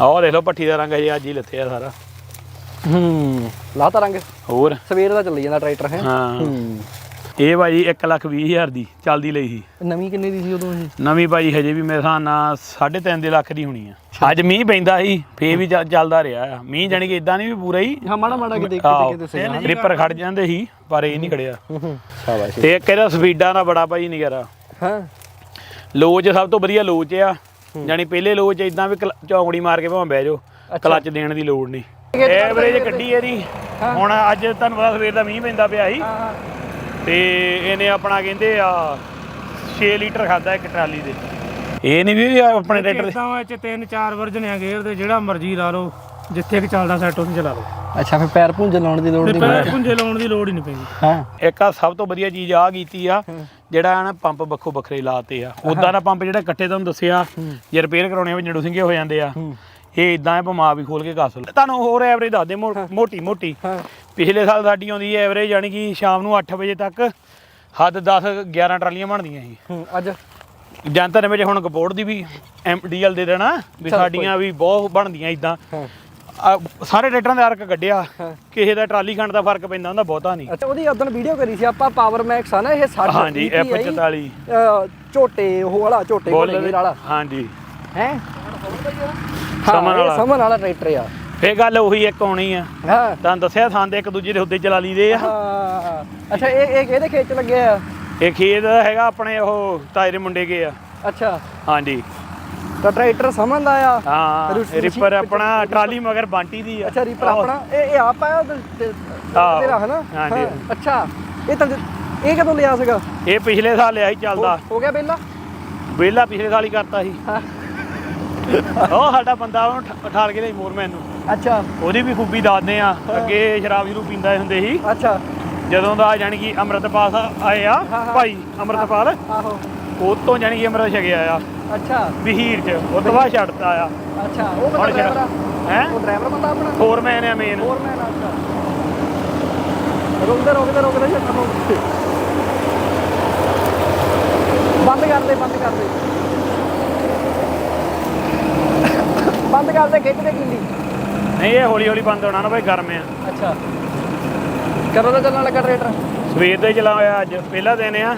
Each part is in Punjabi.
ਆਹ ਦੇਖ ਲਓ ਪੱਠੀ ਦਾ ਰੰਗ ਹਜੇ ਅੱਜ ਹੀ ਲੱਥਿਆ ਸਾਰਾ। ਹੂੰ ਲਾਤਾ ਰੰਗ? ਹੋਰ? ਸਵੇਰ ਦਾ ਚੱਲੀ ਜਾਂਦਾ ਟਰੈਕਟਰ ਹੈ? ਹਾਂ। ਹੂੰ। ਇਹ ਭਾਜੀ 1 ਲੱਖ 20 ਹਜ਼ਾਰ ਦੀ ਚੱਲਦੀ ਲਈ ਸੀ। ਨਵੀਂ ਕਿੰਨੇ ਦੀ ਸੀ ਉਦੋਂ ਇਹ? ਨਵੀਂ ਭਾਜੀ ਹਜੇ ਵੀ ਮੇਰੇ ਹਿਸਾਬ ਨਾਲ 3.5 ਦੇ ਲੱਖ ਦੀ ਹੋਣੀ ਆ। ਅੱਜ ਮੀਂਹ ਪੈਂਦਾ ਸੀ ਫੇਰ ਵੀ ਚੱਲ- ਚੱਲਦਾ ਰਿਹਾ ਆ। ਮੀਂਹ ਜਾਣੀ ਕਿ ਇਦਾਂ ਨਹੀਂ ਵੀ ਪੂਰਾ ਹੀ। ਹਾਂ ਮਾੜਾ ਮਾੜਾ ਕਿ ਦੇਖ ਆਹੋ, ਕੇ ਦੱਸੇ ਰਿਪਰ ਖੜ ਜਾਂਦੇ ਸੀ ਪਰ ਇਹ ਨਹੀਂ ਖੜਿਆ। ਸ਼ਾਬਾਸ਼ ਤੇ ਇੱਕ ਇਹਦਾ ਸਪੀਡਾਂ ਦਾ ਬੜਾ ਭਾਜੀ ਨਿਗਰਾ ਹਾਂ। ਲੋਚ ਸਭ ਤੋਂ ਵਧੀਆ ਲੋਚ ਆ। ਜਾਣੀ ਪਹਿਲੇ ਲੋਚ ਇਦਾਂ ਵੀ ਚੌਂਕੜੀ ਮਾਰ ਕੇ ਭਾਵੇਂ ਬਹਿ ਜਾਓ ਕਲੱਚ ਦੇਣ ਦੀ ਲੋੜ ਨਹੀਂ। ਐਵਰੇਜ ਕੱਢੀ ਇਹਦੀ। ਹੁਣ ਅੱਜ ਤੁਹਾਨੂੰ ਪਤਾ ਸਵੇਰ ਦਾ ਮੀਂਹ ਪੈਂਦਾ ਪਿਆ ਸੀ। ਹਾਂ ਤੇ ਇਹਨੇ ਆਪਣਾ ਕਹਿੰਦੇ ਆ 6 ਲੀਟਰ ਖਾਦਾ ਇੱਕ ਟਰਾਲੀ ਦੇ। ਇਹ ਨਹੀਂ ਵੀ ਆਪਣੇ ਟਰੈਕਟਰ ਦੇ ਇਦਾਂ ਵਿੱਚ ਤਿੰਨ ਚਾਰ ਵਰਜਨ ਆ ਗੇਅਰ ਦੇ ਜਿਹੜਾ ਮਰਜ਼ੀ ਲਾ ਲਓ ਜਿੱਥੇ ਕਿ ਚੱਲਦਾ ਸੈੱਟ ਉੱਥੇ ਚਲਾ ਲਓ। ਅੱਛਾ ਫਿਰ ਪੈਰ ਪੁੰਜ ਲਾਉਣ ਦੀ ਲੋੜ ਤੇ ਨਹੀਂ ਪੈਰ ਪੁੰਜੇ ਲਾਉਣ ਦੀ ਲੋੜ ਹੀ ਨਹੀਂ ਪੈਂਦੀ। ਹਾਂ। ਇੱਕ ਆ ਸਭ ਤੋਂ ਵਧੀਆ ਚੀਜ਼ ਆ ਕੀਤੀ ਆ ਜਿਹੜਾ ਨਾ ਪੰਪ ਵੱਖੋ ਵੱਖਰੇ ਲਾਤੇ ਆ। ਉਦਾਂ ਦਾ ਪੰਪ ਜਿਹੜਾ ਇਕੱਠੇ ਤੁਹਾਨੂੰ ਦੱਸਿਆ ਜੇ ਰਿਪੇਅਰ ਕਰਾਉਣੇ ਵਿੱਚ ਨੜੂ ਸਿੰਘੇ ਹੋ ਜਾਂਦੇ ਆ। ਇਹ ਇਦਾਂ ਹੈ ਭਮਾ ਵੀ ਖੋਲ ਕੇ ਕੱਸ ਲਓ ਤੁਹਾਨੂੰ ਹੋਰ ਐਵਰੇਜ ਦੱਸ ਦੇ ਮੋਟੀ ਮੋਟੀ। ਪਿਛਲੇ ਸਾਲ ਸਾਡੀ ਆਉਂਦੀ ਹੈ ਐਵਰੇਜ ਯਾਨੀ ਕਿ ਸ਼ਾਮ ਨੂੰ 8 ਵਜੇ ਤੱਕ ਹੱਦ 10 11 ਟਰਾਲੀਆਂ ਬਣਦੀਆਂ ਸੀ। ਅੱਜ? ਜਨਤਾ ਨੇ ਵਿੱਚ ਹੁਣ ਕਪੋਰਟ ਦੀ ਵੀ ਐਮਡੀਐਲ ਦੇ ਦੇਣਾ ਵੀ ਸਾਡੀਆਂ ਵੀ ਬਹੁਤ ਬਣਦੀਆਂ ਇਦਾਂ ਸਾਰੇ ਟਰੈਕਟਰਾਂ ਦੇ ਅਰਕ ਕੱਢਿਆ। ਕਿਸੇ ਦਾ ਟਰਾਲੀ ਖੰਡ ਦਾ ਫ਼ਰਕ ਪੈਂਦਾ ਹੁੰਦਾ ਬਹੁਤਾ ਨਹੀਂ। ਅੱਛਾ ਉਹਦੀ ਉਦੋਂ ਵੀਡੀਓ ਕਰੀ ਸੀ ਆਪਾਂ ਪਾਵਰ ਮੈਕਸ ਆ ਨਾ ਇਹ 60 ਹਾਂਜੀ F44 ਝੋਟੇ ਉਹ ਵਾਲਾ ਝੋਟੇ ਬੋਲ ਵਾਲਾ। ਹਾਂਜੀ। ਹੈ? ਸਮਨ ਵਾਲਾ। ਸਮਨ ਵਾਲਾ ਟਰੈਕਟਰ ਆ। ਫੇਰ ਗੱਲ ਉਹੀ ਇੱਕ ਆਉਣੀ ਆ। ਹਾਂ। ਤੁਹਾਨੂੰ ਦੱਸਿਆ ਸੰਦ ਇੱਕ ਦੂਜੇ ਦੇ ਉੱਤੇ ਚਲਾ ਲਈਦੇ ਆ। ਹਾਂ। ਅੱਛਾ ਇਹ ਇਹ ਇਹਦੇ ਖੇਤ ਚ ਲੱਗੇ ਆ? ਇਹ ਖੇਤ ਹੈਗਾ ਆਪਣੇ ਉਹ ਦੇ ਮੁੰਡੇ ਕੇ ਆ। ਅੱਛਾ। ਹਾਂਜੀ। ਤਾਂ ਟਰੈਕਟਰ ਸਮਨ ਦਾ ਆ। ਹਾਂ ਰਿਪਰ ਆਪਣਾ ਟਰਾਲੀ ਮਗਰ ਬਾਂਟੀ ਦੀ ਆ। ਅੱਛਾ ਰੀਪਰ ਆਪਣਾ ਇਹ ਇਹ ਆਪ ਆਇਆ। ਤੇਰਾ ਹਨਾ? ਹਾਂਜੀ। ਹਾਂ, ਅੱਛਾ ਇਹ ਤਾਂ ਇਹ ਕਦੋਂ ਲਿਆ ਸੀਗਾ? ਇਹ ਪਿਛਲੇ ਸਾਲ ਲਿਆ ਸੀ ਚੱਲਦਾ। ਹੋ- ਹੋ ਗਿਆ ਬੇਲਾ ਵੇਲਾ ਪਿਛਲੇ ਸਾਲ ਹੀ ਕਰਤਾ ਸੀ। ਹਾਂ। ਉਹ ਸਾਡਾ ਬੰਦਾ ਉਹਨੂੰ ਠਾਲ ਕੇ ਲਈ ਮੋਰਮੈਨ ਨੂੰ। ਅੱਛਾ। ਉਹਦੀ ਵੀ ਖੂਬੀ ਦੱਸਦੇ ਆ। ਅੱਗੇ ਸ਼ਰਾਬ ਜਰੂ ਪੀਂਦਾ ਹੁੰਦੇ ਸੀ। ਅੱਛਾ। ਜਦੋਂ ਦਾ ਜਾਣੀ ਕਿ ਅੰਮ੍ਰਿਤਪਾਲ ਆਏ ਆ ਹਾਂ, ਹਾਂ। ਭਾਈ ਅੰਮ੍ਰਿਤਪਾਲ ਆਹੋ। ਉਹ ਤੋਂ ਜਾਣੀ ਕਿ ਅੰਮ੍ਰਿਤ ਛਕਿਆ ਆ। ਅੱਛਾ। ਵਿਹੀਰ ਚ ਉਹ ਤੋਂ ਬਾਅਦ ਛੱਡਤਾ ਆ। ਅੱਛਾ ਉਹ ਬੰਦਾ ਹੁਣ ਡਰਾਈਵਰ ਆ? ਹੈ? ਉਹ ਡਰਾਈਵਰ ਬੰਦਾ ਆਪਣਾ? ਫੋਰਮੈਨ ਆ ਮੇਨ ਹੋਰ ਮੈਂ ਅੱਛਾ। ਰੁਕਦੇ ਰੁਕਦੇ ਰੁਕਦੇ ਛੱਡ ਨੂੰ। ਬੰਦ ਕਰ ਦੇ ਬੰਦ ਕਰ ਦੇ। ਬੰਦ ਕਰ ਦੇ ਖਿੱਚ ਦੇ ਕਿੰਨੀ ਨਹੀਂ ਇਹ ਹੌਲੀ ਹੌਲੀ ਬੰਦ ਹੋਣਾ ਨਾ ਭਾਈ ਗਰਮ ਆ। ਅੱਛਾ। ਕਦੋਂ ਦਾ ਚੱਲਣ ਲੱਗਾ ਟਰੈਕਟਰ? ਸਵੇਰ ਦੇ ਚਲਾ ਹੋਇਆ ਅੱਜ। ਪਹਿਲਾ ਦਿਨ ਆ।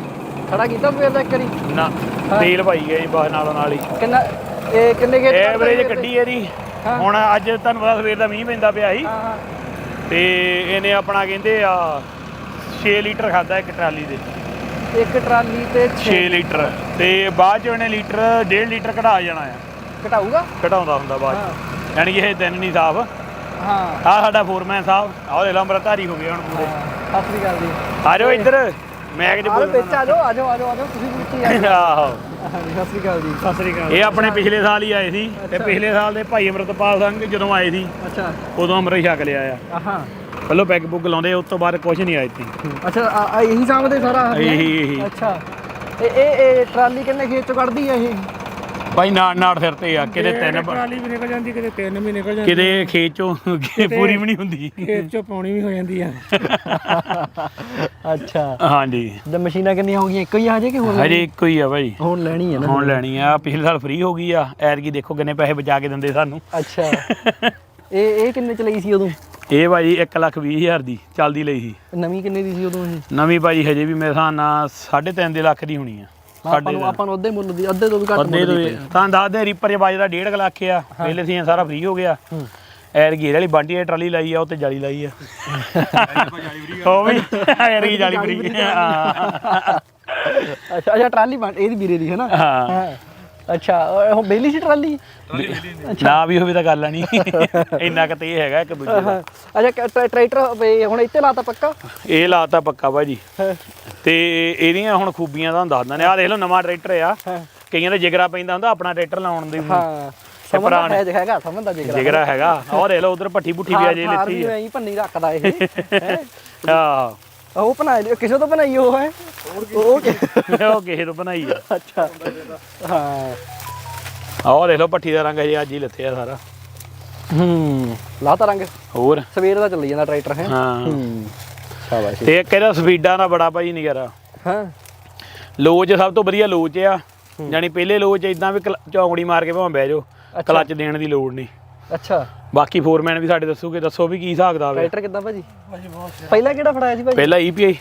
ਖੜਾ ਕੀਤਾ ਫੇਰ ਦਾ ਇੱਕ ਵਾਰੀ? ਨਾ। ਤੇਲ ਪਾਈ ਗਏ ਬਸ ਨਾਲੋਂ ਨਾਲ ਹੀ। ਕਿੰਨਾ ਇਹ ਕਿੰਨੇ ਗੇਟ ਐਵਰੇਜ ਕੱਢੀ ਇਹਦੀ। ਹੁਣ ਅੱਜ ਤੁਹਾਨੂੰ ਪਤਾ ਸਵੇਰ ਦਾ ਮੀਂਹ ਪੈਂਦਾ ਪਿਆ ਸੀ। ਤੇ ਇਹਨੇ ਆਪਣਾ ਕਹਿੰਦੇ ਆ 6 ਲੀਟਰ ਖਾਦਾ ਇੱਕ ਟਰਾਲੀ ਦੇ ਇੱਕ ਟਰਾਲੀ ਤੇ 6 ਲੀਟਰ। ਤੇ ਬਾਅਦ ਚ ਇਹਨੇ ਲੀਟਰ 1.5 ਲੀਟਰ ਘਟਾ ਜਾਣਾ ਆ। ਘਟਾਊਗਾ ਘਟਾਉਂਦਾ ਹੁੰਦਾ ਬਾਅਦ ਯਾਨੀ ਕਿ ਇਹ ਦਿਨ ਨਹੀਂ ਸਾਫ਼। ਹਾਂ। ਆ ਸਾਡਾ ਫੋਰਮੈਨ ਸਾਹਿਬ ਆਹ ਦੇ ਲੰਬਰ ਧਾਰੀ ਹੋ ਗਏ ਹੁਣ ਪੂਰੇ। ਸਤਿ ਸ੍ਰੀ ਅਕਾਲ ਜੀ। ਆ ਜਾਓ ਇੱਧਰ। ਮੈਂ ਕਿ ਆਜੋ ਬੋਲ ਵਿੱਚ ਆ ਜਾਓ ਆ ਜਾਓ ਆ ਜਾਓ ਆ ਜਾਓ ਤੁਸੀਂ ਵੀ ਆ ਆਹੋ। ਹਾਂਜੀ ਸਤਿ ਸ੍ਰੀ ਅਕਾਲ ਜੀ। ਸਤਿ ਸ੍ਰੀ ਅਕਾਲ। ਇਹ ਆਪਣੇ ਪਿਛਲੇ ਸਾਲ ਹੀ ਆਏ ਸੀ ਤੇ ਪਿਛਲੇ ਸਾਲ ਦੇ ਭਾਈ ਅਮਰਤਪਾਲ ਸਿੰਘ ਜਦੋਂ ਆਏ ਸੀ ਅੱਛਾ। ਉਦੋਂ ਅੰਮ੍ਰਿਤ ਛਕ ਲਿਆ ਆ। ਆਹਾਂ। ਪਹਿਲਾਂ ਪੈਗ ਪੁੱਗ ਲਾਉਂਦੇ ਉਸ ਤੋਂ ਬਾਅਦ ਕੁਝ ਨਹੀਂ ਆਏ ਇੱਥੇ। ਅੱਛਾ ਆ- ਆ ਇਹੀ ਸਾਹਮਣੇ ਸਾਰਾ? ਇਹੀ ਇਹੀ ਅੱਛਾ। ਇਹ ਇਹ ਇਹ ਟਰਾਲੀ ਕਿੰਨੇ ਖੇਤ ਚੋਂ ਕੱਢਦੀ ਆ ਇਹ? ਭਾਈ ਨਾੜ ਨਾੜ ਸਿਰ ਤੇ ਆ ਕਿਤੇ ਤਿੰਨ ਬ- ਟਰਾਲੀ ਵੀ ਨਿਕਲ ਜਾਂਦੀ ਕਿਤੇ ਤਿੰਨ ਵੀ ਨਿਕਲ ਜਾਂਦੀ। ਕਿਤੇ ਖੇਤ ਚੋਂ ਪੂਰੀ ਵੀ ਨਹੀਂ ਹੁੰਦੀ। ਖੇਤ ਚੋਂ ਪਾਉਣੀ ਵੀ ਹੋ ਜਾਂਦੀ ਆ। ਅੱਛਾ। ਹਾਂਜੀ। ਤੇ ਮਸ਼ੀਨਾਂ ਕਿੰਨੀਆਂ ਹੋ ਗਈਆਂ? ਇੱਕੋ ਹੀ ਆ ਹਜੇ ਕਿ ਹੋਰ ਹਜੇ ਇੱਕੋ ਹੀ ਆ ਭਾਈ ਹੁਣ ਲੈਣੀ ਹੈ ਨਾ। ਹੁਣ ਲੈਣੀ ਆ। ਪਿਛਲੇ ਸਾਲ ਫ੍ਰੀ ਹੋ ਗਈ ਆ। ਐਤਕੀ ਦੇਖੋ ਕਿੰਨੇ ਪੈਸੇ ਬਚਾ ਕੇ ਦਿੰਦੇ ਸਾਨੂੰ। ਅੱਛਾ। ਇਹ ਇਹ ਕਿੰਨੇ ਚ ਲਈ ਸੀ ਉਦੋਂ? ਇਹ ਭਾਜੀ 1 ਲੱਖ 20 ਹਜ਼ਾਰ ਦੀ ਚੱਲਦੀ ਲਈ ਸੀ। ਨਵੀਂ ਕਿੰਨੇ ਦੀ ਸੀ ਉਦੋਂ ਇਹ? ਨਵੀਂ ਭਾਜੀ ਹਜੇ ਵੀ ਮੇਰੇ ਹਿਸਾਬ ਨਾਲ 3.5 ਦੇ ਲੱਖ ਦੀ ਹੋਣੀ ਆ। ਆਪਾਂ ਨੂੰ ਆਪਾਂ ਨੂੰ ਅੱਧੇ ਮੁੱਲ ਦੀ ਅੱਧੇ ਤੋਂ ਵੀ ਘੱਟ ਮੁੱਲ ਦੀ ਤਾਂ ਦੱਸਦੇ ਰੀਪਰ ਜੇ ਬਾਜਦਾ 1.5 ਲੱਖ ਆ। ਪਹਿਲੇ ਸੀ ਸਾਰਾ ਫ੍ਰੀ ਹੋ ਗਿਆ। ਐਰ ਗੇਰ ਵਾਲੀ ਬਾਂਟੀ ਦੀ ਟਰਾਲੀ ਲਾਈ ਆ ਉੱਤੇ ਜਾਲੀ ਲਾਈ ਆ। ਹੋ ਵੀ ਐਰ ਕੀ ਜਾਲੀ ਫ੍ਰੀ ਅੱਛਾ ਅੱਛਾ ਟਰਾਲੀ ਇਹਦੀ ਵੀਰੇ ਦੀ ਹੈ ਨਾ? ਹਾਂ। ਹਾਂ। ਅੱਛਾ ਉਹ ਹੁਣ ਬੇਲੀ ਸੀ ਟਰਾਲੀ? ਨਾ ਵੀ ਹੋਵੇ ਤਾਂ ਗੱਲ ਆ ਨਹੀਂ ਇੰਨਾ ਕੁ ਤੇ ਇਹ ਹੈਗਾ ਇੱਕ ਦੂਜੇ ਦਾ। ਅੱਛਾ ਕ- ਟਰੈ- ਟਰੈਕਟਰ ਵੀ ਹੁਣ ਇੱਥੇ ਲਾਤਾ ਪੱਕਾ? ਇਹ ਲਾਤਾ ਪੱਕਾ ਭਾਜੀ। ਹਾਂ। ਤੇ ਇਹਦੀਆਂ ਹੁਣ ਖੂਬੀਆਂ ਦਾ ਦੱਸ ਦਿੰਦੇ ਆ ਆਹ ਦੇਖ ਲਓ ਨਵਾਂ ਟਰੈਕਟਰ ਆ। ਹਾਂ। ਕਈਆਂ ਦੇ ਜਿਗਰਾ ਪੈਂਦਾ ਹੁੰਦਾ ਆਪਣਾ ਟਰੈਕਟਰ ਲਾਉਣ ਦੀ ਹਾਂ। ਸਮਝ ਦਾ ਪੁਰਾਣੇ- ਹੈ ਹੈਗਾ ਸਮਝ ਦਾ ਜਿਗਰਾ। ਜਿਗਰਾ ਹੈਗਾ। ਆਹ ਦੇਖ ਲਓ ਉਧਰ ਭੱਠੀ ਭੁੱਠੀ ਵੀ ਅਜੇ ਥਾਰ ਲਿੱਤੀ ਵੀ ਆ। ਐਂ ਭੰਨੀ ਰੱਖਦਾ ਇਹ। ਹੈਂ? ਆਹ ਉਹ ਬਣਾਈ ਲਿਓ ਕਿਸੇ ਤੋਂ ਬਣਾਈ ਉਹ ਹੈ? ਉਹ ਕਿਸੇ ਤੋਂ ਬਣਾਈ ਆ। ਅੱਛਾ। ਹਾਂ। ਆਹ ਦੇਖ ਲਓ ਭੱਠੀ ਦਾ ਰੰਗ ਹਜੇ ਅੱਜ ਹੀ ਲੱਥਿਆ ਸਾਰਾ। ਹੂੰ ਲਾਤਾ ਰੰਗ। ਹੋਰ? ਸਵੇਰ ਦਾ ਚੱਲੀ ਜਾਂਦਾ ਟਰੈਕਟਰ ਹੈ? ਹਾਂ। ਹੂੰ। ਸ਼ਾਬਾਸ਼। ਤੇ ਇੱਕ ਇਹਦਾ ਸਪੀਡਾਂ ਦਾ ਬੜਾ ਭਾਈ ਨਿਗਰਾ ਹਾਂ। ਲੋਚ ਸਭ ਤੋਂ ਵਧੀਆ ਲੋਚ ਆ। ਜਾਣੀ ਪਹਿਲੇ ਲੋਚ ਇਦਾਂ ਵੀ ਚੌਂਕੜੀ ਮਾਰ ਕੇ ਭਾਵੇਂ ਬਹਿ ਜਾਓ। ਕਲੱਚ ਦੇਣ ਦੀ ਲੋੜ ਨਹੀਂ ਅੱਛਾ। ਬਾਕੀ ਫੋਰਮੈਨ ਵੀ ਸਾਡੇ ਦੱਸੂਗੇ ਦੱਸੋ ਵੀ ਕੀ ਹਿਸਾਬ ਦਾ ਵੇ ਟਰੈਕਟਰ ਕਿੱਦਾਂ ਭਾਜੀ? ਪਹਿਲਾਂ ਕਿਹੜਾ ਫੜਾਇਆ ਸੀ ਭਾਜੀ? ਪਹਿਲਾ ਈਪੀਆਈ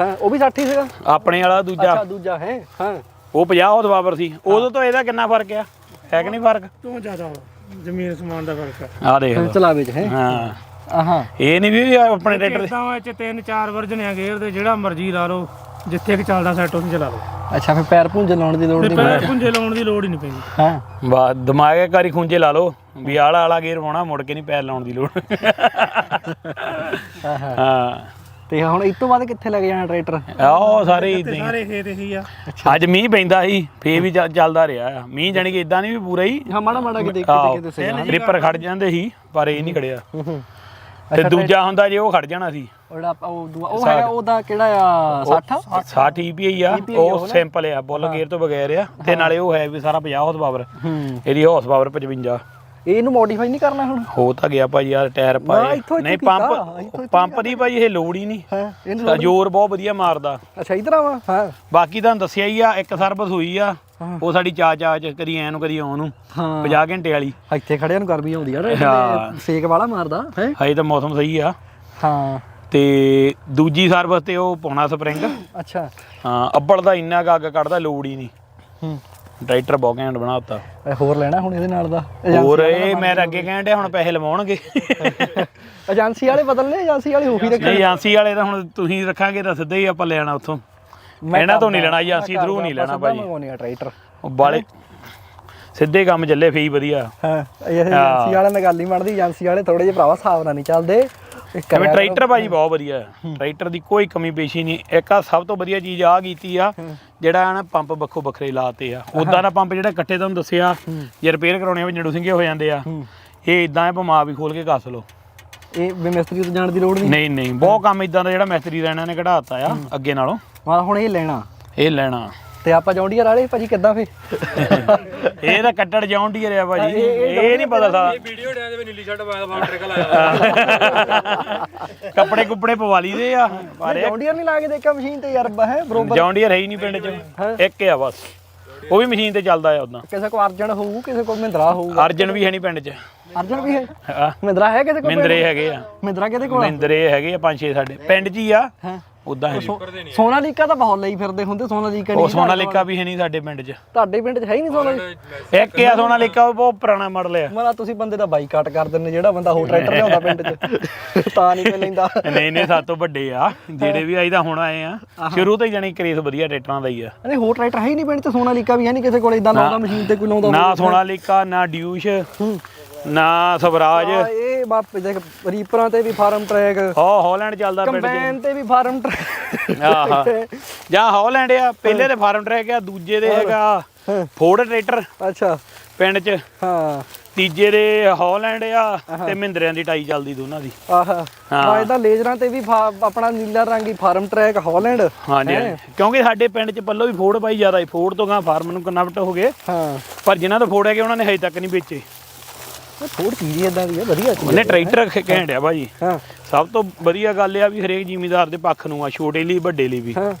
ਹਾਂ ਉਹ ਵੀ 60 ਹੀ ਸੀਗਾ। ਆਪਣੇ ਵਾਲਾ ਦੂਜਾ। ਅੱਛਾ ਦੂਜਾ ਹੈ ਹਾਂ। ਉਹ 50 ਹਾਰਸ ਪਾਵਰ ਸੀ। ਉਦੋਂ ਤੋਂ ਇਹਦਾ ਕਿੰਨਾ ਫ਼ਰਕ ਆ? ਹੈ ਕਿ ਨਹੀਂ ਫ਼ਰਕ? ਕਿਉਂ ਜ਼ਿਆਦਾ? ਜ਼ਮੀਨ ਸਮਾਨ ਦਾ ਫ਼ਰਕ ਹੈ ਆ ਦੇਖ ਲਓ। ਚਲਾਵੇ ਚ ਹੈ। ਹਾਂ। ਆਹਾਂ। ਇਹ ਨਹੀਂ ਵੀ ਆਪਣੇ ਟਰੈਕਟਰ ਦੇ ਇਦਾਂ ਵਿੱਚ ਤਿੰਨ ਚਾਰ ਵਰਜਨ ਆ ਗੇਅਰ ਦੇ ਜਿਹੜਾ ਮਰਜ਼ੀ ਲਾ ਲਓ ਜਿੱਥੇ ਕਿ ਚੱਲਦਾ ਸੈੱਟ ਉੱਥੇ ਚਲਾ ਲਓ। ਅੱਛਾ ਫਿਰ ਪੈਰ ਭੁੰਜ ਲਾਉਣ ਦੀ ਲੋੜ ਤੇ ਨਹੀਂ ਪੈਰ ਪੁੰਜੇ ਲਾਉਣ ਦੀ ਲੋੜ ਹੀ ਨਹੀਂ ਪੈਂਦੀ। ਹਾਂ। ਬਾ ਦਿਮਾਗ ਕਾਰੀ ਖੁੰਝੇ ਲਾ ਲਓ। ਵੀ ਆਲਾ ਆਲਾ ਗੇਰ ਪਾਉਣਾ ਮੁੜ ਕੇ ਨਹੀਂ ਪੈਰ ਲਾਉਣ ਦੀ ਲੋੜ। ਹਾਂ ਤੇ ਹੁਣ ਇਸ ਤੋਂ ਬਾਅਦ ਕਿੱਥੇ ਲੱਗ ਜਾਣਾ ਟਰੈਕਟਰ? ਆਹ ਸਾਰੇ ਇਦਾਂ ਹੀ। ਸਾਰੇ ਖੇਤ ਇਹੀ ਆ। ਅੱਜ ਮੀਂਹ ਪੈਂਦਾ ਸੀ ਫੇਰ ਵੀ ਚੱਲ- ਚੱਲਦਾ ਰਿਹਾ। ਮੀਂਹ ਜਾਣੀ ਕਿ ਇਦਾਂ ਨਹੀਂ ਵੀ ਪੂਰਾ ਹੀ। ਹਾਂ ਮਾੜਾ ਮਾੜਾ ਕਿਤੇ ਕਿਤੇ ਕਿਤੇ ਸਹੀ ਰਿਪਰ ਖੜ ਜਾਂਦੇ ਸੀ ਪਰ ਇਹ ਨਹੀਂ ਖੜਿਆ। ਤੇ ਦੂਜਾ ਹੁੰਦਾ ਜੇ ਉਹ ਖੜ ਜਾਣਾ ਸੀ। ਉਹਦਾ ਉਹ ਦੂਆ ਉਹ ਹੈਗਾ ਉਹਦਾ ਕਿਹੜਾ ਆ? 60 60 EPI ਆ। ਉਹ ਸਿੰਪਲ ਆ ਬੁੱਲ ਗੇਅਰ ਤੋਂ ਬਗੈਰ ਆ। ਤੇ ਨਾਲੇ ਉਹ ਹੈ ਵੀ ਸਾਰਾ 50 ਹਾਰਸ ਪਾਵਰ ਹੂੰ। ਇਹਦੀ ਹਾਰਸ ਪਾਵਰ 55 ਇਹਨੂੰ ਮੋਡੀਫਾਈ ਨਹੀਂ ਕਰਨਾ ਹੁਣ। ਹੋ ਤਾਂ ਗਿਆ ਭਾਜੀ ਯਾਰ ਟਾਇਰ ਪਾਏ। ਨਹੀਂ ਪੰਪ ਪੰਪ ਦੀ ਭਾਜੀ ਇਹ ਲੋੜ ਹੀ ਨਹੀਂ। ਹਾਂ ਇਹਨੂੰ ਜ਼ੋਰ ਬਹੁਤ ਵਧੀਆ ਮਾਰਦਾ। ਅੱਛਾ ਇਧਰ ਆਵਾ ਹਾਂ। ਬਾਕੀ ਤੁਹਾਨੂੰ ਦੱਸਿਆ ਹੀ ਆ ਇੱਕ ਸਰਵਿਸ ਹੋਈ ਆ। ਉਹ ਸਾਡੀ ਚਾ ਚਾ ਚ ਕਦੀ ਐ ਨੂੰ ਕਦੀ ਆਉਣ ਨੂੰ। ਹਾਂ। 50 ਘੰਟੇ ਵਾਲੀ। ਇੱਥੇ ਖੜਿਆਂ ਨੂੰ ਗਰਮੀ ਆਉਂਦੀ ਆ ਸੇਕ ਵਾਲਾ ਮਾਰਦਾ ਹੈ। ਹਜੇ ਤਾਂ ਮੌਸਮ ਸਹੀ ਆ। ਹਾਂ। ਤੇ ਦੂਜੀ ਸਰਵਿਸ ਤੇ ਉਹ ਪਾਉਣਾ ਸਪਰਿੰਗ। ਅੱਛਾ। ਹਾਂ ਅੱਬਲ ਦਾ ਇੰਨਾ ਕੁ ਅੱਗ ਕੱਢਦਾ ਲੋੜ ਹੀ ਨਹੀਂ। ਹੂੰ। ਟਰੈਕਟਰ ਬਹੁਤ ਘੈਂਟ ਬਣਾਤਾ ਇਹ ਹੋਰ ਲੈਣਾ ਹੁਣ ਇਹਦੇ ਨਾਲ ਦਾ? ਹੋਰ ਇਹ ਮੈਂ ਤਾਂ ਅੱਗੇ ਕਹਿਣ ਡਿਆ ਹੁਣ ਪੈਸੇ ਲਵਾਉਣਗੇ। ਏਜੰਸੀ ਵਾਲੇ ਬਦਲਨੇ ਏਜੰਸੀ ਵਾਲੇ ਉਹੀ ਰੱਖੇ ਨਹੀਂ ਏਜੰਸੀ ਵਾਲੇ ਤਾਂ ਹੁਣ ਤੁਸੀਂ ਰੱਖਾਂਗੇ ਤਾਂ ਸਿੱਧਾ ਹੀ ਆਪਾਂ ਲੈਣਾ ਉੱਥੋਂ। ਇਹਨਾਂ ਤੋਂ ਨਹੀਂ ਲੈਣਾ ਏਜੰਸੀ ਥਰੂ ਨਹੀਂ ਲੈਣਾ ਭਾਜੀ। ਮੰਗਵਾਉਣੀ ਆ ਟਰੈਕਟਰ। ਉਹ ਬਾਲੇ ਸਿੱਧੇ ਕੰਮ ਚੱਲੇ ਫੇਈ ਵਧੀਆ। ਹਾਂ ਇਹ ਏਜੰਸੀ ਵਾਲਿਆਂ ਨਾਲ ਗੱਲ ਹੀ ਬਣਦੀ ਏਜੰਸੀ ਵਾਲੇ ਥੋੜੇ ਜਿਹਾ ਭਰਾਵਾ ਹਿਸਾਬ ਨਾਲ ਨਹੀਂ ਚੱਲਦੇ। ਕਰਿਆ ਟਰੈਕਟਰ ਭਾਜੀ ਬਹੁਤ ਵਧੀਆ ਹੈ। ਟਰੈਕਟਰ ਦੀ ਕੋਈ ਕਮੀ ਪੇਸ਼ੀ ਨਹੀਂ। ਇੱਕ ਆ ਸਭ ਤੋਂ ਵਧੀਆ ਚੀਜ਼ ਆ ਕੀਤੀ ਆ ਜਿਹੜਾ ਆ ਨਾ ਪੰਪ ਵੱਖੋ ਵੱਖਰੇ ਲਾਤੇ ਆ। ਉਦਾਂ ਦਾ ਪੰਪ ਜਿਹੜਾ ਇਕੱਠੇ ਤੁਹਾਨੂੰ ਦੱਸਿਆ ਜੇ ਰਿਪੇਅਰ ਕਰਾਉਣੇ ਆ ਜੜੂ ਸਿੰਘੇ ਹੋ ਜਾਂਦੇ ਆ। ਇਹ ਇਦਾਂ ਹੈ ਪਮਾ ਵੀ ਖੋਲ ਕੇ ਕੱਸ ਲਓ। ਇਹ ਵੀ ਮਿਸਤਰੀ ਤੋਂ ਜਾਣ ਦੀ ਲੋੜ ਨਹੀਂ? ਨਹੀਂ ਨਹੀਂ। ਬਹੁਤ ਕੰਮ ਇਦਾਂ ਦਾ ਜਿਹੜਾ ਮਿਸਤਰੀ ਦਾ ਇਹਨਾਂ ਨੇ ਕਢਾਤਾ ਆ ਅੱਗੇ ਨਾਲੋਂ। ਮਾ ਹੁਣ ਇਹ ਲੈਣਾ। ਇਹ ਲੈਣਾ। ਤੇ ਆਪਾਂ ਜੌਂਡੀਅਰ ਵਾਲੇ ਭਾਜੀ ਕਿੱਦਾਂ ਫੇ? ਇਹ ਤਾਂ ਕੱਟੜ ਜਾਉਂਦੀ ਰਿਹਾ ਭਾਜੀ। ਇਹ ਨਹੀਂ ਪਤਾ ਸਾ ਵੀਡੀਓ ਡਿਆ ਦੇ ਨੀਲੀ ਸ਼ਰਟ ਪਾਇਆ ਬਾਹਰ ਟ੍ਰਿਕਲ ਕੱਪੜੇ ਕੁੱਪੜੇ ਪਵਾ ਲਈਦੇ ਆ। ਪਰ ਜੌਂਡੀਅਰ ਨਹੀਂ ਲਾ ਕੇ ਦੇਖਿਆ ਮਸ਼ੀਨ ਤੇ ਯਾਰ ਹੈ ਬਰੋਬਰ। ਜੌਂਡੀਅਰ ਹੈ ਹੀ ਨਹੀਂ ਪਿੰਡ 'ਚ। ਇੱਕ ਆ ਬਸ। ਉਹ ਵੀ ਮਸ਼ੀਨ ਤੇ ਚੱਲਦਾ ਆ ਉਦਾਂ ਕਿਸੇ ਕੋ ਅਰਜਨ ਹੋਊ ਕਿਸੇ ਕੋ ਮਹਿੰਦਰਾ ਹੋਊ ਅਰਜਨ ਵੀ ਹੈ ਨਹੀਂ ਪਿੰਡ 'ਚ। ਅਰਜਨ ਵੀ ਹੈ? ਆ ਮਹਿੰਦਰਾ ਹੈ ਕਿਸੇ ਕੋ ਮਿੰਦਰੇ ਹੈਗੇ ਆ। ਮਹਿੰਦਰਾ ਕਿਹਦੇ ਕੋਲ ਮਿੰਦਰੇ ਹੈਗੇ ਆ ਪੰਜ ਛੇ ਸਾਡੇ। ਪਿੰਡ 'ਚ ਹੀ ਆ। ਹੈ। ਉਦਾਂ ਹੈ ਨੀ। ਸੋਨਾਲੀਕਾ ਤਾਂ ਬਹੁਤ ਲਈ ਫਿਰਦੇ ਹੁੰਦੇ ਸੋਨਾਲੀਕਾ ਉਹ ਨਹੀਂ ਸੋਨਾਲੀਕਾ ਵੀ ਹੈ ਨਹੀਂ ਸਾਡੇ ਪਿੰਡ 'ਚ। ਤੁਹਾਡੇ ਪਿੰਡ 'ਚ ਹੈ ਹੀ ਨਹੀਂ ਸੋਨਾਲੀਕਾ ਇੱਕ ਆ ਸੋਨਾਲੀਕਾ ਉਹ ਬਹੁਤ ਪੁਰਾਣਾ ਮਾਡਲ ਆ। ਮਰਾ ਤੁਸੀਂ ਬੰਦੇ ਦਾ ਬਾਈਕਾਟ ਕਰ ਦਿੰਦੇ ਜਿਹੜਾ ਬੰਦਾ ਹੋਰ ਟਰੈਕਟਰ ਲਿਆਉਂਦਾ ਪਿੰਡ 'ਚ। ਤਾਂ ਨਹੀਂ ਕੋਈ ਲੈਂਦਾ। ਨਹੀਂ ਨਹੀਂ ਸਾਡੇ ਤੋਂ ਵੱਡੇ ਆ। ਜਿਹੜੇ ਵੀ ਆਈ ਤਾਂ ਹੁਣ ਆਏ ਆ। ਸ਼ੁਰੂ ਤੋਂ ਹੀ ਜਾਨੀ ਕਰੇਸ ਵਧੀਆ ਟਰੈਕਟਰਾਂ ਦਾ ਹੀ ਆ। ਨਹੀਂ ਹੋਰ ਟਰੈਕਟਰ ਹੈ ਹੀ ਨਹੀਂ ਪਿੰਡ 'ਚ ਸੋਨਾਲੀਕਾ ਵੀ ਹੈ ਨਹੀਂ ਕਿਸੇ ਕੋਲ ਇਦਾਂ ਲਾਉਂਦਾ ਮਸ਼ੀਨ ਤੇ ਕੋਈ ਲਾਉਂਦਾ ਨਾ ਸੋਨਾਲੀਕਾ ਨਾ ਡਿਊਸ਼। ਨਾ ਸਵਰਾਜ। ਇਹ ਬਾਪ ਦੇਖ ਰੀਪਰਾਂ ਤੇ ਵੀ ਫਾਰਮ ਟਰੈਕ ਹੋ ਹਾਲੈਂਡ ਚੱਲਦਾ ਪਿੰਡ 'ਚ। ਕੰਬਾਈਨ ਤੇ ਵੀ ਫਾਰਮ ਟਰੈਕ ਆਹਾ। ਜਾਂ ਹਾਲੈਂਡ ਆ ਪਹਿਲੇ ਤੇ ਫਾਰਮ ਟਰੈਕ ਆ ਦੂਜੇ ਦੇ ਹੈਗਾ ਫੋਰਡ ਟਰੈਕਟਰ ਅੱਛਾ। ਪਿੰਡ 'ਚ। ਹਾਂ। ਤੀਜੇ ਦੇ ਹਾਲੈਂਡ ਆ ਤੇ ਮਹਿੰਦਰਿਆਂ ਦੀ ਟਾਈ ਚੱਲਦੀ ਦੋਨਾਂ ਦੀ। ਆਹਾ। ਮੈਂ ਇਹਦਾ ਲੇਜ਼ਰਾਂ ਤੇ ਵੀ ਫਾ- ਆਪਣਾ ਨੀਲਾ ਰੰਗੀ ਫਾਰਮ ਟਰੈਕ ਹਾਲੈਂਡ ਹਾਂਜੀ ਹਾਂਜੀ। ਕਿਉਂਕਿ ਸਾਡੇ ਪਿੰਡ 'ਚ ਪੱਲੋ ਵੀ ਫੋਰਡ ਪਾਈ ਜ਼ਿਆਦਾ ਫੋਰਡ ਤੋਂ ਗਾਂ ਫਾਰਮ ਨੂੰ ਕਨਵਰਟ ਹੋ ਗਏ। ਹਾਂ। ਪਰ ਜਿਨ੍ਹਾਂ ਤੋਂ ਫੋਰਡ ਹੈਗੇ ਉਹਨਾਂ ਨੇ ਹਜੇ ਤੱਕ ਨਹੀਂ ਵੇਚੇ। ਥੋੜੀ ਚੀਜ਼ ਇਦਾਂ ਦੀ ਹੈ ਵਧੀਆ ਚੀਜ਼ ਉਹਨੇ ਟਰੈਕਟਰ ਕਹਿਣ ਡਿਆ ਭਾਜੀ। ਹਾਂ। ਸਭ ਤੋਂ ਵਧੀਆ ਗੱਲ ਇਹ ਆ ਵੀ ਹਰੇਕ ਜ਼ਿਮੀਦਾਰ ਦੇ ਪੱਖ ਨੂੰ ਆ ਛੋਟੇ ਲਈ ਵੱਡੇ ਲਈ ਵੀ। ਹਾਂ।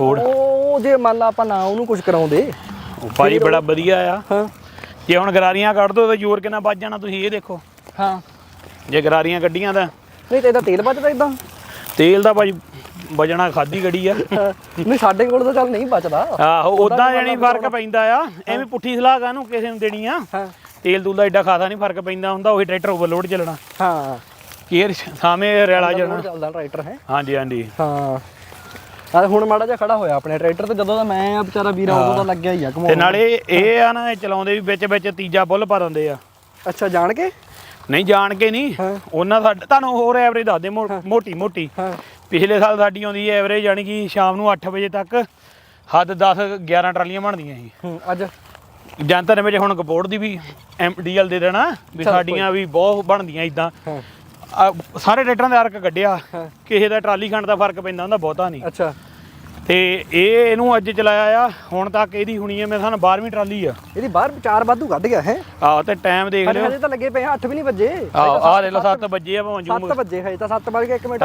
ਉਹ ਜੇ ਮੰਨ ਲਾ ਆਪਾਂ ਨਾ ਉਹਨੂੰ ਕੁਝ ਕਰਾਉਂਦੇ। ਉਹ ਭਾਜੀ ਬੜਾ ਵਧੀਆ ਆ। ਹਾਂ। ਜੇ ਹੁਣ ਗਰਾਰੀਆਂ ਕੱਢ ਦੋ ਤਾਂ ਜ਼ੋਰ ਕਿੰਨਾ ਵੱਜ ਜਾਣਾ ਤੁਸੀਂ ਇਹ ਦੇਖੋ। ਹਾਂ। ਜੇ ਗਰਾਰੀਆਂ ਕੱਢੀਆਂ ਤਾਂ ਨਹੀਂ ਤੇ ਇਹਦਾ ਤੇਲ ਬਚਦਾ ਇਦਾਂ ਤੇਲ ਦਾ ਭਾਜੀ ਵਜਣਾ ਖਾਦੀ ਗੜੀ ਆ। ਨਹੀਂ ਸਾਡੇ ਕੋਲ ਤਾਂ ਚੱਲ ਨਹੀਂ ਬਚਦਾ। ਆਹੋ ਉਦਾਂ ਜਾਨੀ ਫ਼ਰਕ ਪੈਂਦਾ ਆ। ਐਵੇਂ ਪੁੱਠੀ ਸਲਾਹ ਕਾਹਨੂੰ ਕਿਸੇ ਨੂੰ ਦੇਣੀ ਆ? ਹਾਂ। ਤੇਲ ਦੂਲ ਦਾ ਐਡਾ ਖਾਸਾ ਨਹੀਂ ਫ਼ਰਕ ਪੈਂਦਾ ਹੁੰਦਾ ਉਹੀ ਟਰੈਕਟਰ ਓਵਰਲੋਡ ਚੱਲਣਾ। ਹਾਂ। ਕੇਅਰ ਸਾਵੇਂ ਰੈਲਾ ਜਾਣਾ ਚੱਲਦਾ ਟਰੈਕਟਰ ਹੈ। ਹਾਂਜੀ ਹਾਂਜੀ। ਹਾਂ। ਆ ਹੁਣ ਮਾੜਾ ਜਿਹਾ ਖੜਾ ਹੋਇਆ ਆਪਣੇ ਟਰੈਕਟਰ ਤੇ ਜਦੋਂ ਦਾ ਮੈਂ ਆ ਵਿਚਾਰਾ ਵੀਰਾ ਉਦੋਂ ਦਾ ਲੱਗਿਆ ਹੀ ਆ ਤੇ ਘਮਾਉਣ ਨਾਲੇ ਇਹ ਆ ਨਾ ਇਹ ਚਲਾਉਂਦੇ ਵੀ ਵਿੱਚ ਵਿੱਚ ਤੀਜਾ ਬੁੱਲ ਪਾ ਦਿੰਦੇ ਆ। ਅੱਛਾ ਜਾਣ ਕੇ? ਨਹੀਂ ਜਾਣ ਕੇ ਨਹੀਂ। ਉਹਨਾਂ ਸਾਡੇ ਤੁਹਾਨੂੰ ਹੋਰ ਐਵਰੇਜ ਦੱਸ ਦੇ ਮੋਟੀ ਮੋਟੀ। ਪਿਛਲੇ ਸਾਲ ਸਾਡੀ ਆਉਂਦੀ ਐਵਰੇਜ ਯਾਨੀ ਕਿ ਸ਼ਾਮ ਨੂੰ 8 ਵਜੇ ਤੱਕ ਹੱਦ 10 11 ਟਰਾਲੀਆਂ ਬਣਦੀਆਂ ਸੀ। ਅੱਜ? ਜਨਤਾ ਨੇ ਵਿੱਚ ਹੁਣ ਕਪੋਰਟ ਦੀ ਵੀ ਐਮਡੀਐਲ ਦੇ ਦੇਣਾ ਵੀ ਸਾਡੀਆਂ ਵੀ ਬਹੁਤ ਬਣਦੀਆਂ ਇਦਾਂ ਸਾਰੇ ਟਰੈਕਟਰਾਂ ਦੇ ਅਰਕ ਕੱਢਿਆ। ਕਿਸੇ ਦਾ ਟਰਾਲੀ ਖੰਡ ਦਾ ਫ਼ਰਕ ਪੈਂਦਾ ਹੁੰਦਾ ਬਹੁਤਾ ਨਹੀਂ। ਅੱਛਾ। ਤੇ ਇਹ ਇਹਨੂੰ ਅੱਜ ਚਲਾਇਆ ਆ ਹੁਣ ਤੱਕ ਇਹਦੀ ਹੁਣੀ ਹੈ ਮੇਰੇ ਸਾਨੂੰ 12ਵੀਂ ਟਰਾਲੀ ਆ। ਇਹਦੀ ਬਾਹਰ ਚਾਰ ਵਾਧੂ ਕੱਢ ਗਿਆ ਹੈ। ਆਹ ਤੇ ਟਾਈਮ ਦੇਖ ਲਿਓ। ਹਜੇ ਤਾਂ ਲੱਗੇ ਪਏ 8 ਵੀ ਨਹੀਂ ਵੱਜੇ। ਆਹ ਦੇ ਲੋ 7 ਵਜੇ ਆ ਭਾਵੇਂ ਜੂਮ 7 ਵੱਜੇ ਹਜੇ ਤਾਂ 7 ਵੱਜ ਕੇ 1 ਮਿੰਟ।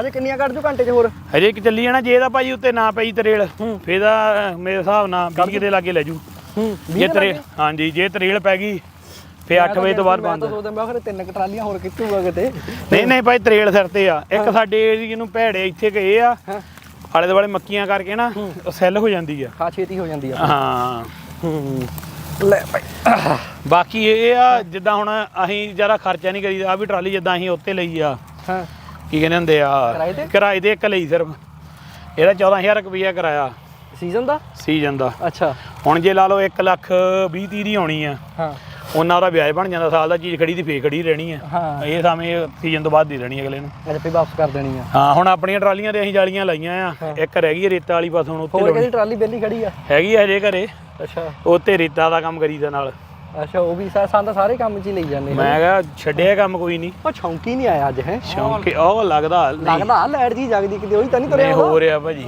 ਹਜੇ ਕਿੰਨੀਆਂ ਕੱਢ ਜੂ ਘੰਟੇ ਚ ਹੋਰ? ਹਜੇ ਇੱਕ ਚੱਲੀ ਜਾਣਾ ਜੇ ਇਹਦਾ ਭਾਜੀ ਉੱਤੇ ਨਾ ਪਈ ਤਰੇਲ ਫੇਰ ਦਾ ਮੇਰੇ ਹਿਸਾਬ ਨਾਲ 20 ਦੇ। ਲਾਗੇ ਲੈ ਜੂ। ਹੂੰ ਜੇ ਤਰੇਲ ਹਾਂਜੀ ਜੇ ਤਰੇਲ ਪੈ ਗਈ ਫੇ 8 ਵਜੇ ਤੋਂ ਬਾਅਦ ਮੈਂ ਬੰਦ। ਤਾਂ ਮੈਂ ਕਿਹਾ ਤਿੰਨ ਕੁ ਟਰਾਲੀਆਂ ਹੋਰ ਕਿੱਥੂਗਾ ਕਿਤੇ? ਨਹੀਂ ਨਹੀਂ ਭਾਈ ਤਰੇਲ ਸਿਰ ਤੇ ਆ। ਇੱਕ ਸਾਡੇ ਏਰੀਏ ਨੂੰ ਭੈੜੇ ਇੱਥੇ ਗਏ ਆ। ਆਲੇ ਦੁਆਲੇ ਮੱਕੀਆਂ ਕਰਕੇ ਨਾ ਉਹ ਸੈੱਲ ਹੋ ਜਾਂਦੀ ਆ। ਹਾਂ ਛੇਤੀ ਹੋ ਜਾਂਦੀ ਆ। ਹਾਂ। ਹੂੰ। ਲੈ ਭਾਈ। ਬਾਕੀ ਇਹ ਆ ਜਿੱਦਾਂ ਹੁਣ ਅਸੀਂ ਜ਼ਿਆਦਾ ਖਰਚਾ ਨਹੀਂ ਕਰੀਦਾ ਆ ਵੀ ਟਰਾਲੀ ਜਿੱਦਾਂ ਅਸੀਂ ਉੱਤੇ ਲਈ ਆ। ਹਾਂ। ਕੀ ਕਹਿੰਦੇ ਹੁੰਦੇ ਆ? ਕਿਰਾਏ ਤੇ? ਕਿਰਾਏ ਤੇ ਇੱਕ ਲਈ ਸਿਰਫ। ਇਹਦਾ 14000 ਰੁਪਈਆ ਕਿਰਾਇਆ। ਸੀਜ਼ਨ ਦਾ? ਸੀਜ਼ਨ ਦਾ। ਅੱਛਾ। ਹੁਣ ਜੇ ਲਾ ਲਓ 1 ਲੱਖ 20 30 ਦੀ ਆਉਣੀ ਆ ਹਾਂ। ਉਹਨਾਂ ਦਾ ਵਿਆਜ ਬਣ ਜਾਂਦਾ ਸਾਲ ਦਾ ਚੀਜ਼ ਖੜੀ ਦੀ ਫੇਰ ਖੜੀ ਰਹਿਣੀ ਆ। ਹਾਂ। ਇਹ ਸਮੇਂ ਸੀਜ਼ਨ ਤੋਂ ਬਾਅਦ ਦੀ ਰਹਿਣੀ ਅਗਲੇ ਨੂੰ। ਅਜੇ ਵਾਪਸ ਕਰ ਦੇਣੀ ਆ। ਹਾਂ ਹੁਣ ਆਪਣੀਆਂ ਟਰਾਲੀਆਂ ਤੇ ਅਸੀਂ ਜਾਲੀਆਂ ਲਾਈਆਂ ਆ। ਇੱਕ ਰਹਿ ਗਈ ਰੇਤਾ ਵਾਲੀ ਬਸ ਹੁਣ ਉੱਤੇ ਹੋਰ ਕਿਹੜੀ ਟਰਾਲੀ ਬੇਲੀ ਖੜੀ ਆ? ਹੈਗੀ ਆ ਹਜੇ ਘਰੇ। ਅੱਛਾ। ਉੱਤੇ ਰੇਤਾ ਦਾ ਕੰਮ ਕਰੀਦਾ ਨਾਲ। ਅੱਛਾ ਉਹ ਵੀ ਸਾ- ਤਾਂ ਸਾਰੇ ਕੰਮ 'ਚ ਹੀ ਲਈ ਜਾਂਦੇ ਮੈਂ ਕਿਹਾ ਛੱਡਿਆ ਕੰਮ ਕੋਈ ਨਹੀਂ। ਉਹ ਛੌਂਕੀ ਨਹੀਂ ਆਇਆ ਅੱਜ ਹੈ? ਸ਼ੌਂਕ ਉਹ ਲੱਗਦਾ ਲੱਗਦਾ ਲੈਟ ਜੀ ਜਗਦੀ ਕਿਤੇ ਉਹੀ ਤਾਂ ਨਹੀਂ ਤੁਰਿਆ ਹੋ ਰਿਹਾ ਭਾਜੀ।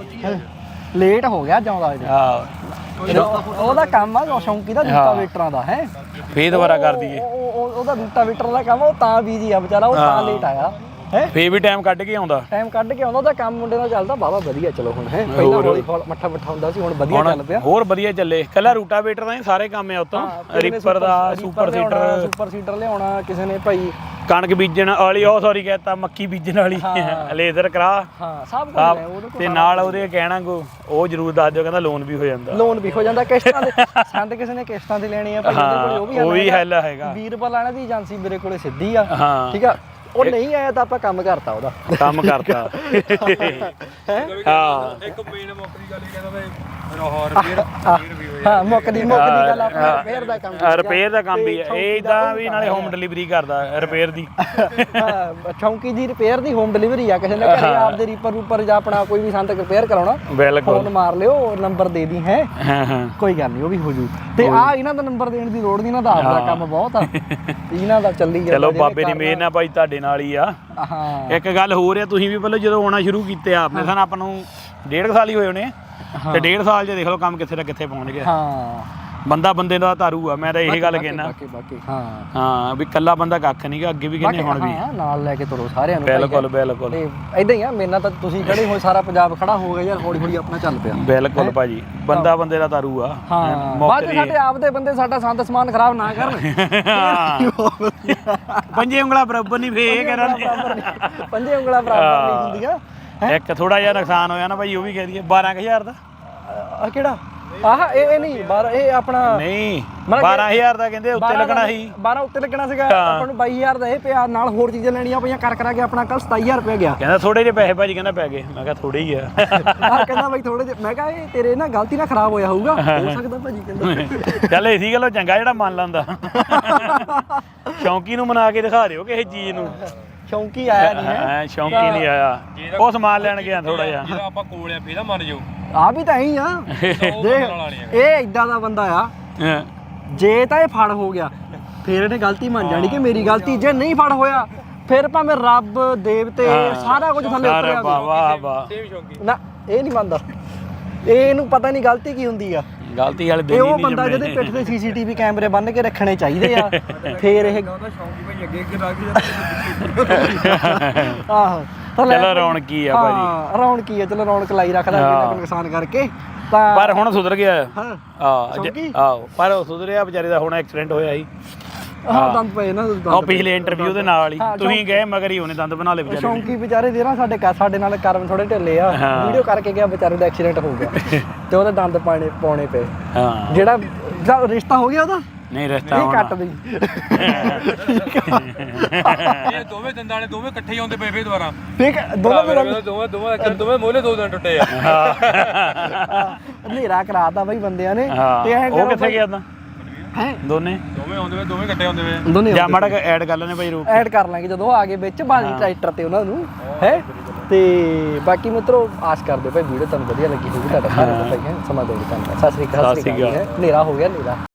ਲੇਟ ਹੋ ਗਿਆ ਜਾਉਂਦਾ ਅੱਜ ਆ ਉਹਦਾ ਕੰਮ ਆ ਸ਼ੌਂਕੀ ਦਾ ਰੂਟਾ ਵੇਟਰਾਂ ਦਾ ਹੈ। ਫੇਰ ਦੁਬਾਰਾ ਕਰ ਦਈਏ। ਉਹਦਾ ਰੂਟਾ ਵੇਟਰ ਦਾ ਕੰਮ ਆ, ਉਹ ਤਾਂ ਬੀਜੀ ਆ ਵਿਚਾਰਾ ਉਹ ਤਾਂ ਲੇਟ ਆਇਆ। ਹੈ? ਫੇਰ ਵੀ ਟਾਈਮ ਕੱਢ ਕੇ ਆਉਂਦਾ। ਟਾਈਮ ਕੱਢ ਕੇ ਆਉਂਦਾ ਉਹਦਾ ਕੰਮ ਮੁੰਡੇ ਨਾਲ ਚੱਲਦਾ ਬਾਬਾ ਵਧੀਆ ਚਲੋ ਹੁਣ ਹੈ? ਪਹਿਲਾਂ ਹੌਲੀ ਹੌਲੀ ਮੱਠਾ ਮੱਠਾ ਹੁੰਦਾ ਸੀ ਹੁਣ ਵਧੀਆ ਚੱਲ ਪਿਆ। ਹੋਰ ਵਧੀਆ ਚੱਲੇ। ਕੱਲਾ ਰੂਟਾਵੇਟਰ ਦਾ ਹੀ ਸਾਰੇ ਕੰਮ ਆ ਉਤੋਂ। ਰੀਪਰ ਦਾ ਸੁਪਰ ਸੀਟਰ ਸੁਪਰ ਸੀਟਰ ਲਿਆਉਣਾ ਕਿਸੇ ਨੇ ਭਾਈ ਕਣਕ ਬੀਜਣ ਵਾਲੀ ਉਹ ਸੌਰੀ ਕਹਿਤਾ ਮੱਕੀ ਬੀਜਣ ਵਾਲੀ। ਲੇਜ਼ਰ ਕਰਾ। ਹਾਂ ਸਭ ਕੁਝ ਤੇ ਨਾਲ ਉਹਦੇ ਕਹਿਣਾ ਕੋ ਉਹ ਜ਼ਰੂਰ ਦੱਸ ਦਿਓ ਕਹਿੰਦਾ ਲੋਨ ਵੀ ਹੋ ਜਾਂਦਾ। ਲੋਨ ਵੀ ਹੋ ਜਾਂਦਾ ਕਿਸ਼ਤਾਂ ਦੇ ਸੰਦ ਕਿਸੇ ਨੇ ਕਿਸ਼ਤਾਂ ਤੇ ਲੈਣੀ ਆ ਭਾਈ ਉਹਦੇ ਕੋਲ ਉਹ ਵੀ ਉਹ ਵੀ ਹੈਗਾ। ਹੱਲ ਹੈਗਾ। 20 ਰੁਪਏ ਲੈਣਾ ਦੀ ਏਜੰਸੀ ਮੇਰੇ ਕੋਲੇ ਸਿੱਧੀ ਆ। ਠੀਕ ਆ? ਉਹ ਨਹੀਂ ਆਇਆ ਤਾਂ ਆਪਾਂ ਕੰਮ ਕਰਤਾ ਉਹਦਾ। ਕੰਮ ਕਰਤਾ। ਹਾਂ। ਇੱਕ ਮੇਨ ਮੁੱਕਦੀ ਗੱਲ ਇਹ ਕਹਿੰਦਾ ਵੀ ਰੋਹਰ ਵੀਰ ਹਾਂ ਮੁੱਕਦੀ ਮੁੱਕਦੀ ਗੱਲ ਆਪਣਾ ਰਿਪੇਅਰ ਦਾ ਕੰਮ ਰਿਪੇਅਰ ਦਾ ਕੰਮ ਵੀ ਹੈ ਇਹ ਇਦਾਂ ਵੀ ਨਾਲੇ ਹੋਮ ਡਿਲੀਵਰੀ ਕਰਦਾ ਰਿਪੇਅਰ ਦੀ। ਹਾਂ ਚੌਂਕੀ ਦੀ ਰਿਪੇਅਰ ਦੀ ਹੋਮ ਡਿਲੀਵਰੀ ਆ। ਕਿਸੇ ਨੇ ਘਰੇ ਆਪਦੇ ਰੀਪਰ ਉੱਪਰ ਜਾਂ ਆਪਣਾ ਕੋਈ ਵੀ ਸੰਦ ਰਿਪੇਅਰ ਕਰਾਉਣਾ ਬਿਲਕੁਲ। ਫੋਨ ਮਾਰ ਲਿਓ ਨੰਬਰ ਦੇ ਦੀ ਹੈ। ਹਾਂ ਹਾਂ। ਕੋਈ ਗੱਲ ਨਹੀਂ ਉਹ ਵੀ ਹੋ ਜੂ। ਤੇ ਆ ਇਹਨਾਂ ਦਾ ਨੰਬਰ ਦੇਣ ਦੀ ਲੋੜ ਨਹੀਂ ਇਹਨਾਂ ਦਾ ਆਪਦਾ ਕੰਮ ਬਹੁਤ ਆ। ਇਹਨਾਂ ਦਾ ਚੱਲੀ ਜਾਂਦਾ ਚਲੋ ਜਿਹਨੇ ਬਾਬੇ ਦੀ ਮਿਹਰ ਨਾਲ ਭਾਈ ਤੁਹਾਡੇ ਨਾਲ ਹੀ ਆ। ਕਰਨਾ। ਹਾਂ। ਇੱਕ ਗੱਲ ਹੋਰ ਆ ਤੁਸੀਂ ਵੀ ਪਹਿਲਾਂ ਜਦੋਂ ਆਉਣਾ ਸ਼ੁਰੂ ਕੀਤੇ ਆ ਆਪਣੇ ਸਾਨੂੰ ਆਪਾਂ ਨੂੰ ਡੇਢ ਸਾਲ ਹੀ ਹੋਏ ਹੋਣੇ ਤੇ ਡੇਢ ਸਾਲ 'ਚ ਦੇਖ ਲਓ ਕੰਮ ਕਿੱਥੇ ਦਾ ਕਿੱਥੇ ਪਹੁੰਚ ਗਿਆ। ਹਾਂ। ਬੰਦਾ ਬੰਦੇ ਦਾ ਤਾਰੂ ਆ ਮੈਂ ਤਾਂ ਇਹੀ ਗੱਲ ਕਹਿਣਾ ਬਾਕੀ ਬਾਕੀ ਹਾਂ। ਹਾਂ ਵੀ ਕੱਲਾ ਬੰਦਾ ਕੱਖ ਨਹੀਂਗਾ ਅੱਗੇ ਵੀ ਕਹਿੰਦੇ ਹੁਣ ਵੀ। ਹਾਂ ਨਾਲ ਲੈ ਕੇ ਤੁਰੋ ਸਾਰਿਆਂ ਨੂੰ। ਬਿਲਕੁਲ ਬਿਲਕੁਲ। ਤੇ ਇਦਾਂ ਹੀ ਆ ਮੇਨਾ ਤਾਂ ਤੁਸੀਂ ਖੜੇ ਹੋ ਸਾਰਾ ਪੰਜਾਬ ਖੜਾ ਹੋ ਗਿਆ ਯਾਰ ਹੌਲੀ ਹੌਲੀ ਆਪਣਾ ਚੱਲ ਪਿਆ। ਬਿਲਕੁਲ ਭਾਜੀ ਬੰਦਾ ਬੰਦੇ ਦਾ ਤਾਰੂ ਆ। ਹਾਂ ਬਾਅਦ ਸਾਡੇ ਆਪਦੇ ਬੰਦੇ ਸਾਡਾ ਸੰਦ ਸਮਾਨ ਖਰਾਬ ਨਾ ਕਰਨ। ਪੰਜੇ ਉਂਗਲਾਂ ਬਰਾਬਰ ਨਹੀਂ ਫੇ ਇਹ ਕਰਨ ਪੰਜੇ ਉਂਗਲਾਂ ਬਰਾਬਰ ਨਹੀਂ ਹੁੰਦੀਆਂ। ਇੱਕ ਥੋੜਾ ਜਿਹਾ ਨੁਕਸਾਨ ਹੋਇਆ ਨਾ ਭਾਈ ਉਹ ਵੀ ਕਹਿ ਦਈਏ 12000 ਦਾ। ਆ ਕਿਹੜਾ? ਆਹ ਇਹ ਇਹ ਨਹੀਂ ਬਾਰ ਇਹ ਆਪਣਾ ਨਹੀਂ ਮਤਲਬ ਕਿ 12000 ਦਾ ਕਹਿੰਦੇ ਉੱਤੇ 12 ਲੱਗਣਾ ਸੀ। 12 ਉੱਤੇ ਲੱਗਣਾ ਸੀਗਾ। ਆਪਾਂ ਨੂੰ 22000 ਦਾ ਇਹ ਪਿਆ ਨਾਲ ਹੋਰ ਚੀਜ਼ਾਂ ਲੈਣੀਆਂ ਪਈਆਂ ਕਰ ਕਰਾ ਕੇ ਆਪਣਾ ਕੱਲ 27000 ਰੁਪਏ ਗਿਆ। ਕਹਿੰਦਾ ਥੋੜੇ ਜਿਹੇ ਪੈਸੇ ਭਾਜੀ ਕਹਿੰਦਾ ਪੈ ਗਏ। ਮੈਂ ਕਿਹਾ ਥੋੜੇ ਹੀ ਆ। ਆ ਕਹਿੰਦਾ ਬਾਈ ਥੋੜੇ ਜਿਹੇ ਮੈਂ ਕਿਹਾ ਇਹ ਤੇਰੇ ਨਾਲ ਗਲਤੀ ਨਾਲ ਖਰਾਬ ਹੋਇਆ ਹੋਊਗਾ। ਹੋ। ਸਕਦਾ ਭਾਜੀ ਕਹਿੰਦਾ। ਚੱਲ ਇਸੀ ਗੱਲੋਂ ਚੰਗਾ ਜਿਹੜਾ ਮੰਨ ਲੈਂਦਾ। ਸ਼ੌਂਕੀ ਨੂੰ ਮਨਾ ਕੇ ਦਿਖਾ ਦਿਓ ਕਿਸੇ ਚੀਜ਼ ਨੂੰ। ਸ਼ੌਂਕੀ ਆਇਆ ਨਹੀਂ ਹੈ। ਹਾਂ ਸ਼ੌਂਕੀ ਨਹੀਂ ਆਇਆ। ਉਹ ਸਮਾਨ ਲੈਣ ਗਿਆ ਥੋੜਾ ਜਿਹਾ। ਜਿਹੜਾ ਆਪਾਂ ਕੋਲ ਆ ਫੇਰ ਮੰਨ ਜਾਓ। ਆ ਵੀ ਤਾਂ ਹੀ ਆ। ਦੇਖ ਇਹ ਇਦਾਂ ਦਾ ਬੰਦਾ ਆ। ਜੇ ਤਾਂ ਇਹ ਫੜ ਹੋ ਗਿਆ ਫਿਰ ਇਹਨੇ ਗਲਤੀ ਮੰਨ ਜਾਣੀ ਕਿ ਮੇਰੀ ਗਲਤੀ ਜੇ ਨਹੀਂ ਫੜ ਹੋਇਆ ਫਿਰ ਭਾਵੇਂ ਰੱਬ ਦੇਵਤੇ ਸਾਰਾ ਕੁਝ ਥੱਲੇ ਸਾਰਾ ਉਤਰਿਆ ਵਾਹ ਵਾਹ ਵਾਹ। ਨਾ ਇਹ ਨਹੀਂ ਮੰਨਦਾ। ਇਹ ਇਹਨੂੰ ਪਤਾ ਨਹੀਂ ਗਲਤੀ ਕੀ ਹੁੰਦੀ ਆ। ਗਲਤੀ ਵਾਲੇ ਇਹ ਦਿਨ ਹੀ ਉਹ ਨਹੀਂ ਬੰਦਾ ਜਿਹਦੇ ਪਿੱਠ ਤੇ ਸੀਸੀਟੀਵੀ ਕੈਮਰੇ ਬੰਨ ਕੇ ਰੱਖਣੇ ਚਾਹੀਦੇ ਆ ਫੇਰ ਇਹ ਸ਼ੌਂਕੀ ਭਾਈ ਅੱਗੇ ਅੱਗੇ ਲੱਗ ਆਹੋ ਤਾਂ ਲੈ ਚਲੋ ਰੌਣਕੀ ਆ ਭਾਜੀ। ਹਾਂ ਰੌਣਕੀ ਆ ਚਲੋ ਰੌਣਕ ਲਾਈ ਰੱਖਦਾ ਕੋਈ ਨੁਕਸਾਨ ਕਰਕੇ। ਤਾਂ ਪਰ ਹੁਣ ਸੁਧਰ ਗਿਆ। ਹਾਂ ਆ ਸ਼ੌਂਕੀ? ਪਰ ਉਹ ਸੁਧਰਿਆ ਵਿਚਾਰੇ ਦਾ ਹੁਣ ਐਕਸੀਡੈਂਟ ਹੋਇਆ ਸੀ। ਹਾਂ। ਦੰਦ ਪਏ ਨਾ ਦੰਦ ਉਹ ਪਿਛਲੇ ਇੰਟਰਵਿਊ ਦੇ ਨਾਲ ਹੀ। ਹਾਂ, ਤੁਸੀਂ ਗਏ ਮਗਰ ਹੀ ਉਹਨੇ ਦੰਦ ਬਣਾ ਲਏ ਵਿਚਾਰੇ। ਸ਼ੌਂਕੀ ਵਿਚਾਰੇ ਦੇ ਨਾ ਸਾਡੇ ਘਰ- ਸਾਡੇ ਨਾਲ ਕਰਮ ਥੋੜੇ ਢਿੱਲੇ ਆ। ਹਾਂ। ਵੀਡੀਓ ਕਰਕੇ ਗਿਆ ਵਿਚਾਰੇ ਦਾ ਐਕਸੀਡੈਂਟ ਹੋ ਗਿਆ। ਤੇ ਉਹਦੇ ਦੰਦ ਪਾਣੇ ਪਾਉਣੇ ਪਏ। ਹਾਂ। ਜਿਹੜਾ ਰਿਸ਼ਤਾ ਹੋ ਗਿਆ ਉਹਦਾ? ਨਹੀਂ ਰਸਤਾ ਇਹ ਹੋਣਾ। ਕੱਟ ਦੇ ਇਹ ਦੋਵੇਂ ਦੰਦਾਂ ਨੇ ਦੋਵੇਂ ਇਕੱਠੇ ਹੀ ਆਉਂਦੇ ਪਏ ਫੇਰ ਦੁਬਾਰਾ। ਠੀਕ ਹੈ, ਦੋਨੋਂ ਰੰਗ ਦੋਵੇਂ ਦੋਵੇਂ ਇੱਕ ਦੋਵੇਂ ਮੋਲੇ ਦੋ ਦਿਨ ਟੁੱਟੇ ਆ। ਹਨੇਰਾ ਕਰਾਤਾ ਬਈ ਬੰਦਿਆਂ ਨੇ। ਹਾਂ। ਐਂ ਉਹ ਕਿੱਥੇ ਗਿਆ ਤਾਂ ਹੈ। ਦੋਨੇ? ਦੋਵੇਂ ਆਉਂਦੇ ਵੇ ਦੋਵੇਂ ਇਕੱਠੇ ਆਉਂਦੇ ਵੇ। ਦੋਨੇ ਜਾਂ ਮਾੜਾ ਐਡ ਕਰ ਲੈਣੇ ਭਾਈ ਰੂਪ ਐਡ ਕਰ ਲਾਂਗੇ ਜਦੋਂ ਆ ਗਏ ਵਿੱਚ ਬਾਜੀ ਟਰੈਕਟਰ ਤੇ ਉਹਨਾਂ ਨੂੰ ਹੈ ਤੇ ਬਾਕੀ ਮਿੱਤਰੋ ਆਸ ਕਰਦੇ ਭਾਈ ਵੀਡੀਓ ਤੁਹਾਨੂੰ ਵਧੀਆ ਲੱਗੀ ਹੋਊਗੀ ਤੁਹਾਡਾ ਸਾਰਿਆਂ ਦਾ ਭਾਈ ਹੈ ਸਮਾਂ ਦੇ ਤੁਹਾਨੂੰ ਸਤਿ ਸ੍ਰੀ ਅਕਾਲ। ਸਤਿ ਸ੍ਰੀ ਅਕਾਲ। ਹਨੇਰਾ ਹੋ ਗਿਆ ਹਨੇਰਾ।